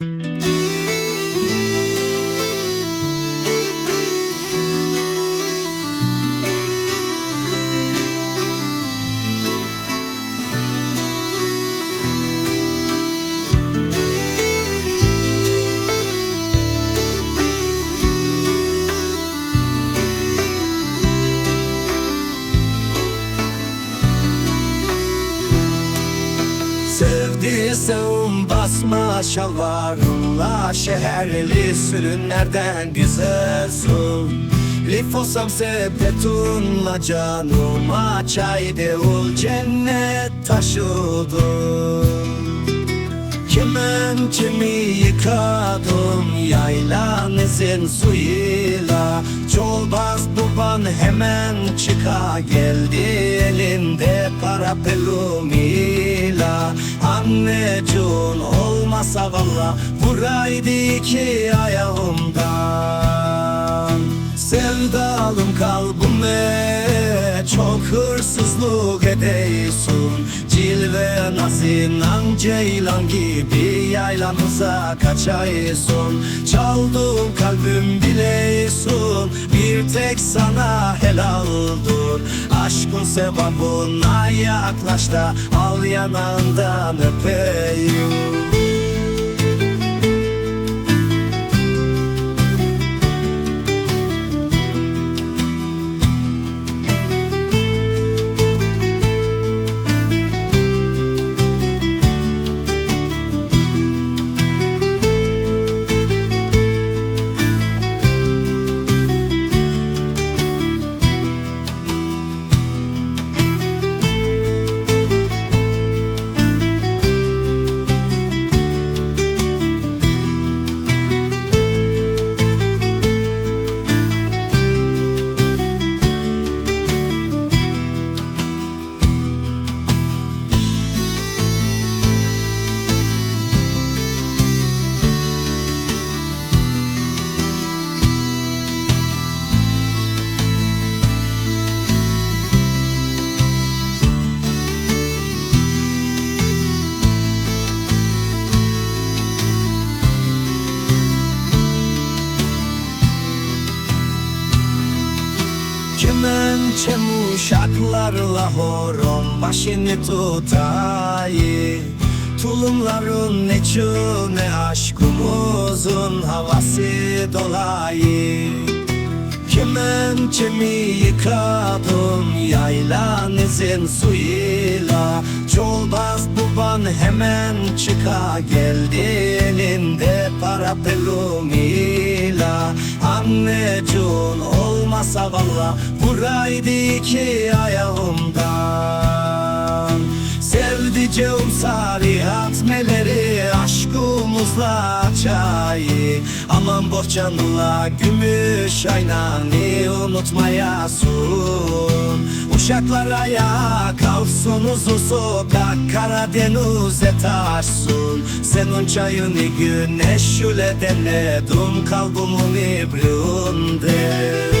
Mm-hmm. Sevdiysem basma şalvarınla Şehirli sürünlerden güzelsin Lif olsam sepetunla canıma Çay deul cennet taşıdım Kimin kimi yıkadım yaylanızın suyuyla. Çolbaz baban hemen çıka geldi elinde para pelumuyla Anneciğin olmasa valla vuraydı iki ayağımdan. Sevdalım kalbime çok hırsızlık edeysun Cilve nazinan ceylan gibi yaylamıza kaçaysun Çaldım kalbim bileysun tek sana helaldur Aşkın sevabına yaklaş da al yanağından öpeyim Kemençe uşaklarla horon başını tutayı Tulumların ne çığ ne aşkımızın havası dolayı Kemençemi yıkadım yaylanızın suyuyla. Çolbaz baban hemen çıka geldi elinde para pelumuyla Anneciğin olmasa valla vuraydı iki ayağımdan aşkımızla çayı. Aman bohçanla gümüş aynanı unutmayasın Uşaklara ya kalsın uzun sokak Karadeniz'e taşsın Senin çayını güneş şöyle demledim Kalbimin ibrinde